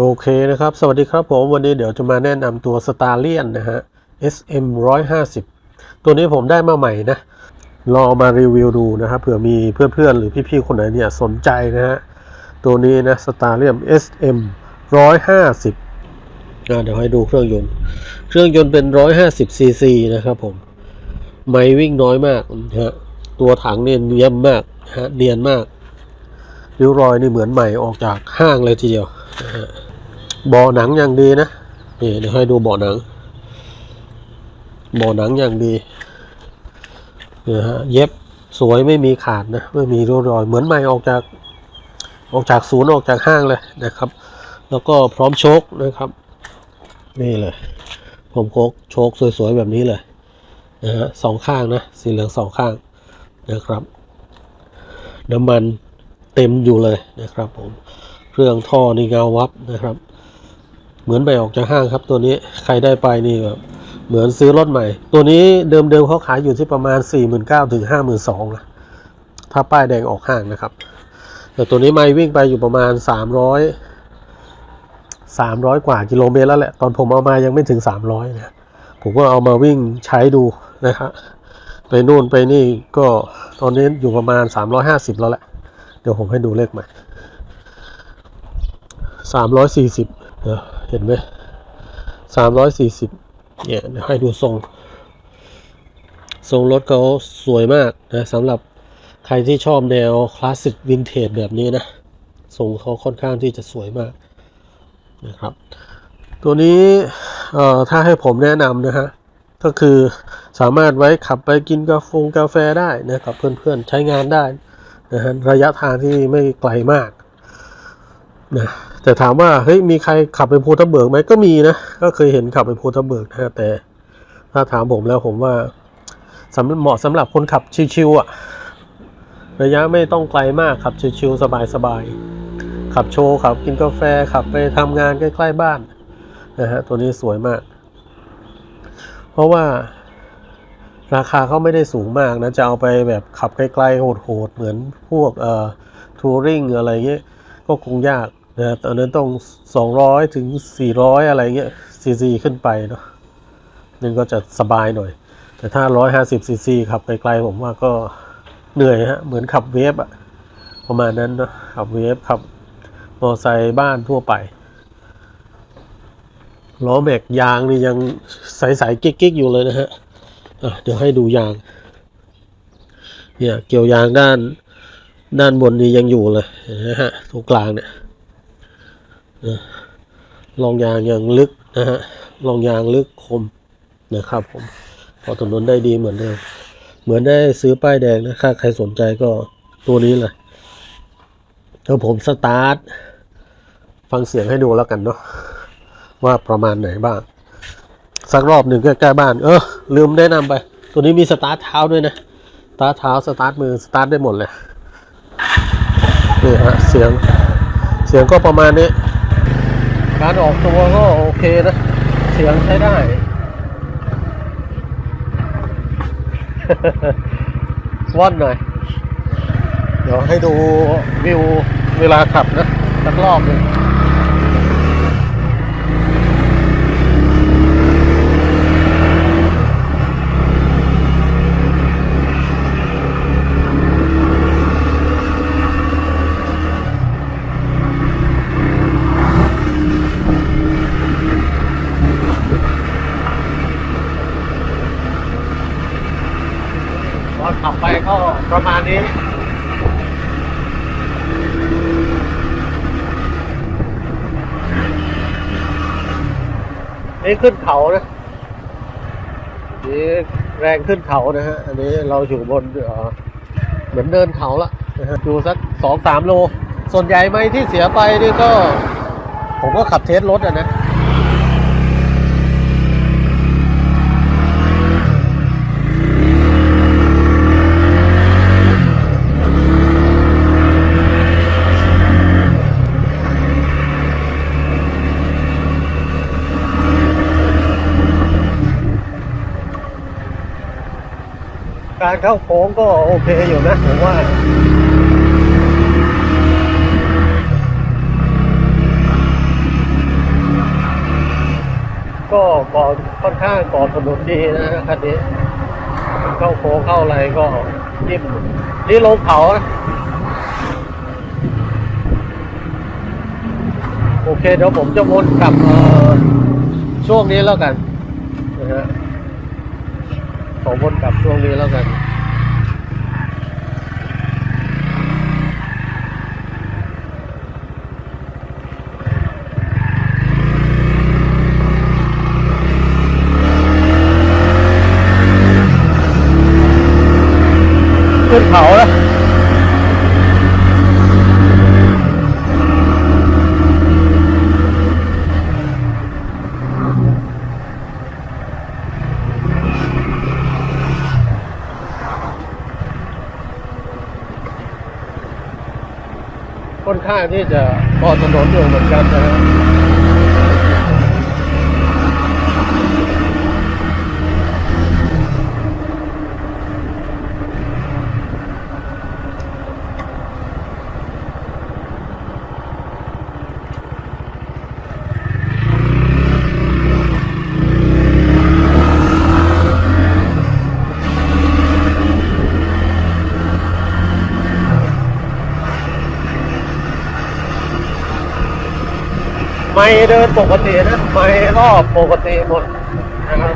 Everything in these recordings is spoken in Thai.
โอเคนะครับ สวัสดีครับผมวันนี้เดี๋ยวจะมาแนะนำตัว s t a r l i o n นะฮะ SM 150ตัวนี้ผมได้มาใหม่นะ ลองเอามารีวิวดูนะครับเผื่อมีเพื่อนๆ หรือพี่ๆ คนไหนเนี่ยสนใจนะฮะ ตัวนี้นะ s t a r l i o n SM 150อะเดี๋ยวให้ดูเครื่องยนต์ เครื่องยนต์เป็น 150 cc นะครับผม ไม่วิ่งน้อยมากนะฮะ ตัวถังเนี่ยเนียมมากฮะเนียนมากริ้วรอยนี่เหมือนใหม่ออกจากห้างเลยทีเดียวนะฮะ บาะหนังอย่างดีนะนี่เดี๋ยวให้ดูเบาะหนังเบาะหนังอย่างดีนะฮะเย็บสวยไม่มีขาดนะไม่มีริ้วรอย เหมือนใหม่ออกจากออกจากศูนย์ออกจากห้างเลยนะครับ แล้วก็พร้อมโชคนะครับ นี่เลยผมโคกโชคสวยๆแบบนี้เลยนะฮะสองข้างนะสีเหลืองสองข้างนะครับ น้ำมันเต็มอยู่เลยนะครับผมเครื่องท่อนี่เงาวับนะครับ เหมือนไปออกจากห้างครับ ตัวนี้ใครได้ไปนี่แบบเหมือนซื้อรถใหม่ ตัวนี้เดิมๆเขาขายอยู่ที่ประมาณ 4 9 0 0 0ถึง52,000นะถ้าป้ายแดงออกห้างนะครับ แต่ตัวนี้ไม่วิ่งไปอยู่ประมาณ 300 300 กว่ากิโลเมตรแล้วแหละ ตอนผมเอามายังไม่ถึง 300นะผมก็เอามาวิ่งใช้ดูนะครับไปนู่นไปนี่ก็ตอนนี้อยู่ประมาณ 350 แล้วแหละ เดี๋ยวผมให้ดูเลขใหม่ 340 นะเห็นไหมสามร้อยสี่สิบเนี่ยให้ดูทรง ทรงรถเขาสวยมากนะสำหรับใครที่ชอบแนวคลาสสิกวินเทจแบบนี้นะ ทรงเขาค่อนข้างที่จะสวยมากนะครับ ตัวนี้ถ้าให้ผมแนะนำนะฮะ ก็คือสามารถไว้ขับไปกินกาฟกาแฟได้นะครับเพื่อนๆใช้งานได้นะฮะระยะทางที่ไม่ไกลมากนะ แต่ถามว่าเฮ้ยมีใครขับไปภูทับเบิกไหมก็มีนะก็เคยเห็นขับไปภูทับเบิกนะแต่ถ้าถามผมแล้วผมว่าสำเหมาะสำหรับคนขับชิวๆอะระยะไม่ต้องไกลมากขับชิวๆสบายๆขับโชว์ขับกินกาแฟขับไปทำงานใกล้ๆบ้านนะฮะตัวนี้สวยมาก เพราะว่าราคาเขาไม่ได้สูงมากนะ จะเอาไปแบบขับไกลๆโหดๆ เหมือนพวกเอ่อทัวริงอะไรเงี้ยก็คงยาก นะตอนนั้นต้อง 200 ถึง 400 อะไรเงี้ยซีซีขึ้นไปเนาะนั่นก็จะสบายหน่อย แต่ถ้า 150ซีซีขับไกลๆผมว่าก็เหนื่อยฮะ เหมือนขับเวฟอะประมาณนั้นเนาะขับเวฟขับมอไซค์บ้านทั่วไปล้อแม็กยางนี่ยังใสๆกิ๊กๆอยู่เลยนะฮะะเดี๋ยวให้ดูยาง เนี่ยเกี่ยวยางด้านด้านบนนี้ยังอยู่เลยนไหมฮะตรงกลางเนี่ย นะลองยางยังลึกนะฮะลองยางลึกคมนะครับผมพอถนนได้ดีเหมือนเดิมเหมือนได้ซื้อป้ายแดงนะถ้าใครสนใจก็ตัวนี้เลยแล้วผมสตาร์ท ฟังเสียงให้ดูแล้วกันเนาะว่าประมาณไหนบ้าง สักรอบหนึ่งใกล้ๆบ้าน เออ ลืมแนะนำไป ตัวนี้มีสตาร์ทเท้าด้วยนะ สตาร์ทเท้าสตาร์ทมือสตาร์ทได้หมดเลยนี่ฮะเสียงเสียงก็ประมาณนี้ การออกตัวก็โอเคนะ เสียงใช้ได้ ว่อนหน่อย เดี๋ยวให้ดูวิวเวลาขับนะสักรอบหนึ่ง ขับไปก็ประมาณนี้ นี่ขึ้นเขานะนี่แรงขึ้นเขานะฮะ อันนี้เราอยู่บนเอ่อเหมือนเดินเขาละนะฮะดูสักสองสามโล ส่วนใหญ่ไม่ที่เสียไปนี่ก็ ผมก็ขับเทสรถอะนะ เข้าโค้งก็โอเคอยู่นะผมว่าก็ก่อค่อนข้างก่อถนนดีนะคันนี้ เข้าโค้งเข้าอะไรก็นิ่มนี่ลงเขานะโอเคเดี๋ยวผมจะวนกลับช่วงนี้แล้วกันนะฮะขอวนกลับช่วงนี้แล้วกัน ขึ้นเขาแล้วค่อนข้างที่จะพอถนนอยู่เหมือนกันนะฮะ ไม่เดินปกตินะไม่รอบปกติหมดนะครับ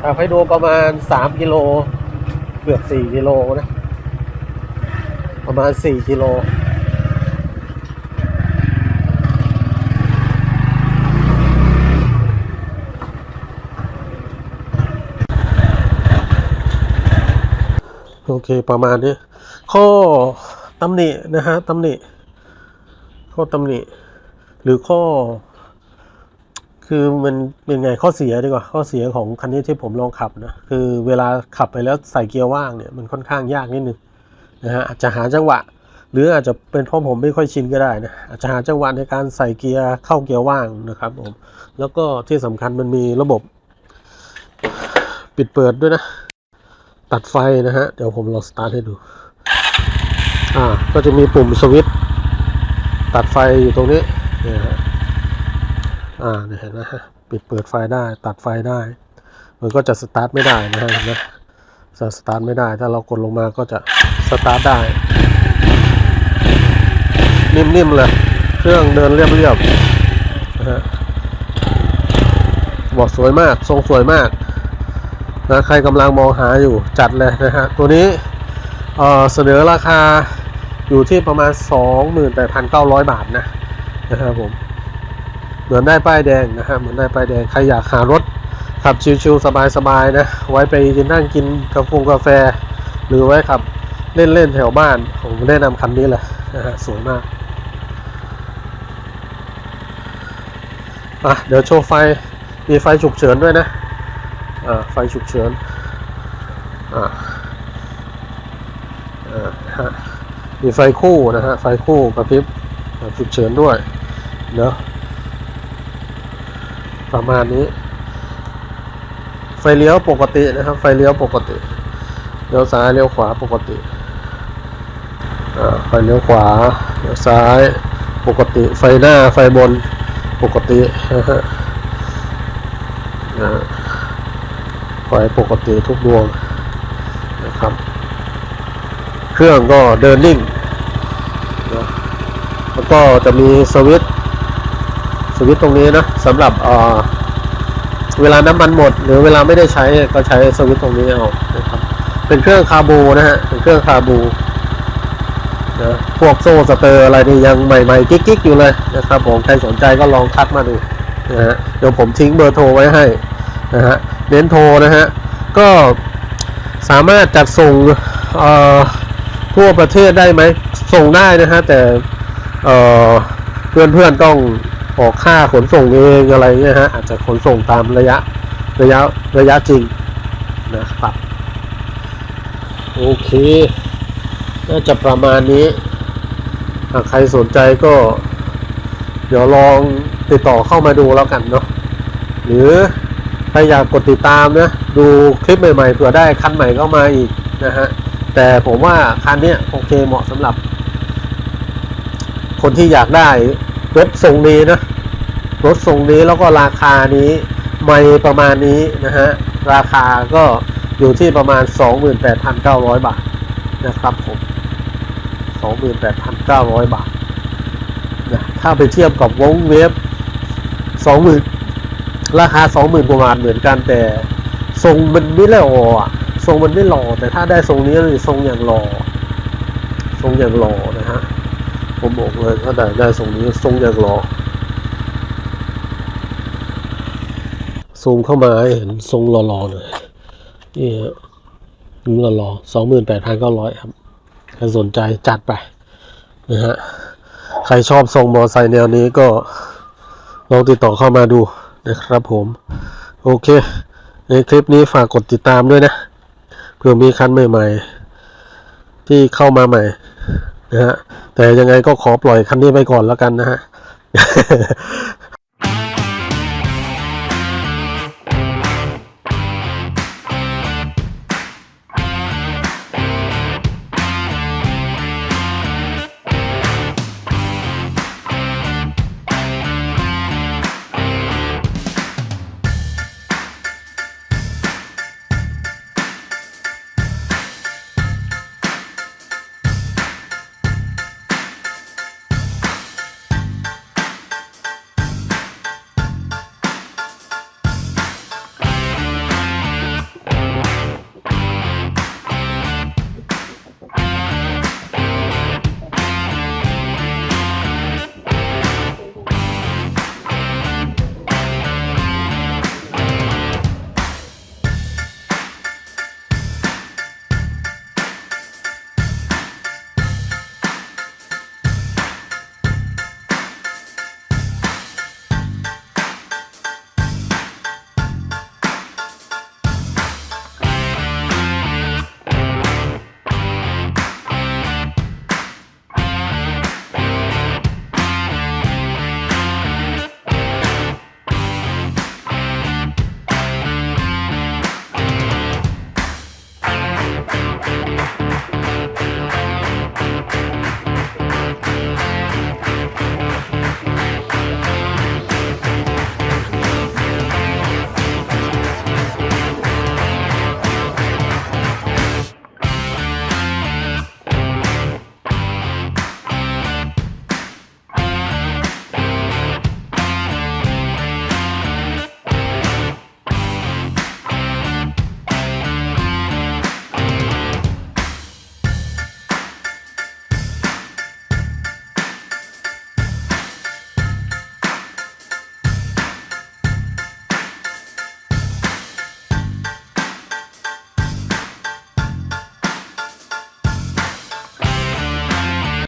ถ้าให้ดูประมาณสามกิโล เกือบสี่กิโลนะ ประมาณสี่กิโล โอเคประมาณนี้ ข้อตำหนินะฮะตำหนิ ข้อตำหนิ หรือข้อ คือมันเป็นไงข้อเสียดีกว่า ข้อเสียของคันนี้ที่ผมลองขับนะ คือเวลาขับไปแล้วใส่เกียร์ว่างเนี่ยมันค่อนข้างยากนิดนึงนะฮะอาจจะหาจังหวะ หรืออาจจะเป็นเพราะผมไม่ค่อยชินก็ได้นะอาจจะหาจังหวะในการใส่เกียร์เข้าเกียร์ว่างนะครับผมแล้วก็ที่สำคัญมันมีระบบ ปิดเปิดด้วยนะ ตัดไฟนะฮะ เดี๋ยวผมลองสตาร์ทให้ดู อ่า ก็จะมีปุ่มสวิตตัดไฟอยู่ตรงนี้เนี่ยฮะอ่าเนี่ยเห็นไหมฮะ ปิดเปิดไฟได้ ตัดไฟได้ มันก็จะสตาร์ทไม่ได้นะฮะนไหมจะสตาร์ทไม่ได้ ถ้าเรากดลงมาก็จะสตาร์ทได้ นิ่มๆเลย เครื่องเดินเรียบๆนะฮะบอกสวยมาก ทรงสวยมาก นะใครกำลังมองหาอยู่จัดเลยนะฮะตัวนี้เเสนอราคาอยู่ที่ประมาณ 28,900 บาทนะนะครับผมเหมือนได้ป้ายแดงนะฮะเหมือนได้ป้ายแดงใครอยากหารถขับชิวๆสบายๆนะไว้ไปนั่งกินกาแฟกาแฟ หรือไว้ขับเล่นๆแถวบ้านผมแนะนำคันนี้เลยนะฮะสวยมากอะเดี๋ยวโชว์ไฟมีไฟฉุกเฉินด้วยนะ ไฟฉุกเฉินอ่าอ่าฮะมีไฟคู่นะฮะ ไฟคู่กระพริบฉุกเฉินด้วยเนาะประมาณนี้ ไฟเลี้ยวปกตินะครับ ไฟเลี้ยวปกติ เลี้ยวซ้ายเลี้ยวขวาปกติอ่าไฟเลี้ยวขวาเลี้ยวซ้ายปกติ ไฟหน้าไฟบนปกตินะฮะอ่า ไฟปกติทุกดวงนะครับ เครื่องก็เดินนิ่งนะแล้วก็จะมีสวิตสวิตตรงนี้นะสำหรับเออเวลาน้ำมันหมด หรือเวลาไม่ได้ใช้ก็ใช้สวิตตรงนี้เอานะครับเป็นเครื่องคาบูนะฮะเป็นเครื่องคาบูนะพวกโซ่สเตอร์อะไรนี่ยังใหม่ๆกิ๊กๆอยู่เลยนะครับผมใครสนใจก็ลองทักมาดูนะฮะเดี๋ยวผมทิ้งเบอร์โทรไว้ให้นะฮะ เน้นโทรนะฮะ ก็สามารถจัดส่งทั่วประเทศได้ไหม ส่งได้นะฮะ แต่เอ่อเพื่อนๆต้องออกค่าขนส่งเองอะไรเงี้ยฮะ อาจจะขนส่งตามระยะระยะระยะจริงนะครับ โอเค น่าจะประมาณนี้หากใครสนใจก็ เดี๋ยวลองติดต่อเข้ามาดูแล้วกันเนาะหรือ ครอยากกดติดตามนะดูคลิปใหม่ๆเผื่อได้คันใหม่เข้ามาอีกนะฮะแต่ผมว่าคันนี้โอเคเหมาะสำหรับ คนที่อยากได้รถทรงนี้นะรถทรงนี้แล้วก็ราคานี้ไม่ประมาณนี้นะฮะราคาก็อยู่ที่ประมาณ 28,900 บาทนะครับผม 28,900 บาทนะถ้าไปเทียบกับวงเวฟ20,000 ราคา20,000กว่าบาทเหมือนกันแต่ทรงมันไม่หล่ออะทรงมันไม่หล่อแต่ถ้าได้ทรงนี้เลยทรงอย่างหล่อทรงอย่างหล่อนะฮะผมบอกเลยถ้าได้ได้ทรงนี้ทรงอย่างหล่อซูมเข้ามาเห็นทรงหล่อๆหน่อยนี่ฮะหล่อๆสองหมื่นแปดพันเก้าร้อยครับใครสนใจจัดไปนะฮะใครชอบทรงมอไซค์แนวนี้ก็ลองติดต่อเข้ามาดู นะครับผมโอเค ในคลิปนี้ฝากกดติดตามด้วยนะเพื่อมีคันใหม่ๆ ที่เข้ามาใหม่นะฮะแต่ยังไงก็ขอปล่อยคันนี้ไปก่อนแล้วกันนะฮะ